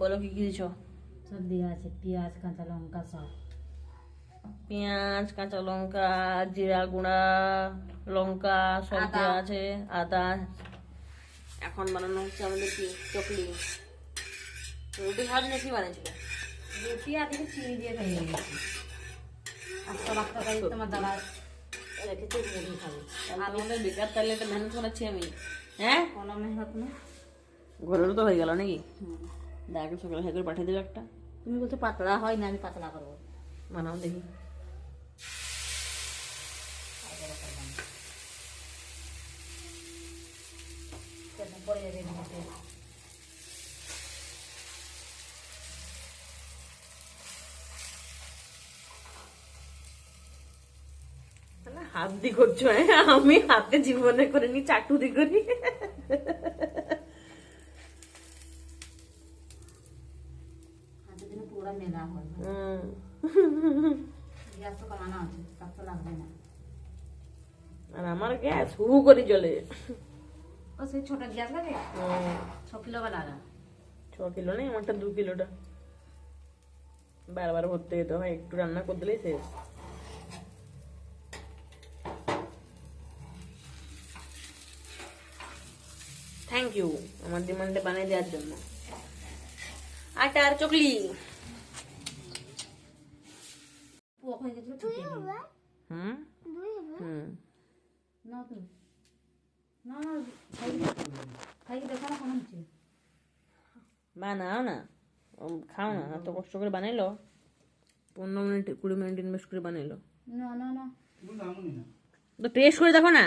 বলো কি কি দিছো সব দেওয়া আছে পেঁয়াজ কাঁচা লঙ্কা সব। পেঁয়াজ কাঁচা লঙ্কা জিরা গুঁড়া লঙ্কা সব দেওয়া আছে আদা। এখন বানানো হচ্ছে আমাদের কি? চকলি। রুটি হাত নাকি বানিয়েছিল? রুটি আর দিকে চিনি দিয়ে খাইয়ে গেছি আর সব খাই তোমার দাদা রেখেছে মুড়ি খাবে। আমাদের বেকার তাহলে একটা মেহনত করাচ্ছি আমি। হ্যাঁ? কোনো মেহনত না ঘরেরও তো হয়ে গেল নাকি? দাদাকে সকালে হ্যাঁ করে পাঠিয়ে দিল একটা। তুমি বলছো পাতলা হয় না, আমি পাতলা করব। বানাও দেখি। হাত দি করছ হ্যাঁ? আমি হাতে জীবনে করিনি, চাটু দি করি পুরো মেলা হয় গ্যাস তো কমানো আছে তার তো লাগবে না। আর আমার গ্যাস হু করে জ্বলে। ও সেই ছোট গ্যাস লাগে? ছ কিলো বা লাগা? ছ কিলো নেই আমারটা দু কিলোটা। বারবার ভরতে যেতে হয় একটু রান্না করে দিলেই শেষ। থ্যাংক ইউ আমার ডিমান্ডে বানিয়ে দেওয়ার জন্য। আটা আর চকলি। হয়ে গেছিল হুম? হুম। না তুমি না না খাই খাই দেখো না কেমন হচ্ছে বানাও না। খাও না এত কষ্ট করে বানাইলো। পনেরো মিনিট কুড়ি মিনিট ইনভেস্ট করে বানাইলো। না না না। তো টেস্ট করে দেখো না।